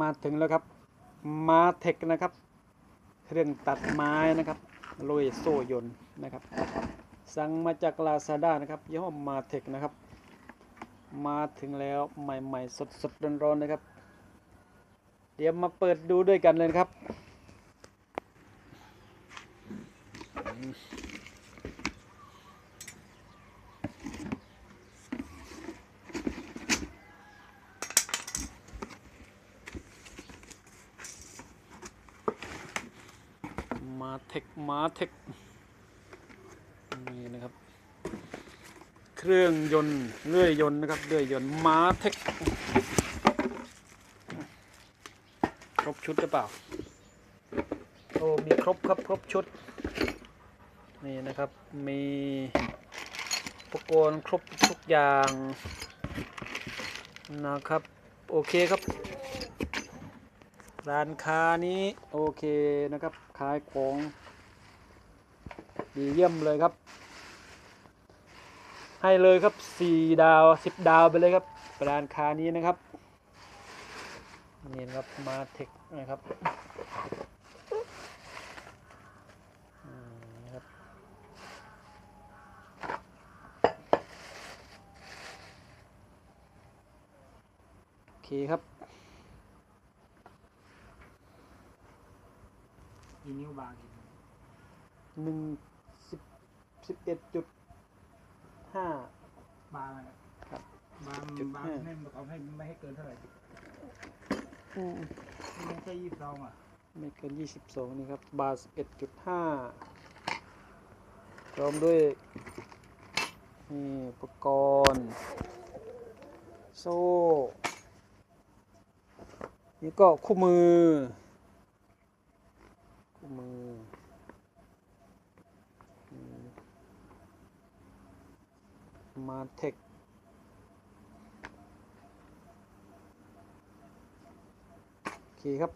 มาถึงแล้วครับ มาเทคนะครับ เครื่องตัดไม้นะครับโรยโซ่ยนนะครับ สั่งมาจากลาซาด้านะครับยี่ห้อมาเทคนะครับ มาถึงแล้วใหม่ๆสดๆร้อนๆนะครับ เดี๋ยวมาเปิดดูด้วยกันเลยครับ มาเทคมาเทคนี่นะครับ เครื่องยนต์เลื่อยยนต์นะครับเลื่อยยนต์มาเทคครบชุดหรือเปล่าโอ้มีครบครับครบชุด นี่นะครับมีอุปกรณ์ครบทุกอย่างนะครับ โอเคครับ ร้านค้านี้โอเคนะครับขายของดีเยี่ยมเลยครับ ให้เลยครับ4ดาว10ดาวไปเลยครับร้านค้านี้นะครับนี่นะครับมาเทคนะครับอืมนะครับโอเคครับ อีนิ้วบางอีกหนึ่งสิบสิบเอ็ดจุดห้าบางอะครับบางจุดบางห้าให้เอาให้ไม่ให้เกินเท่าไหร่ไม่ใช่ยี่สิบสองอะไม่เกินยี่สิบสองนี่ครับ บาร์สิบเอ็ดจุดห้าพร้อมด้วยนี่อุปกรณ์ โซ่ นี่ก็คู่มือ คู่มืออืม มาเทคโอเคครับ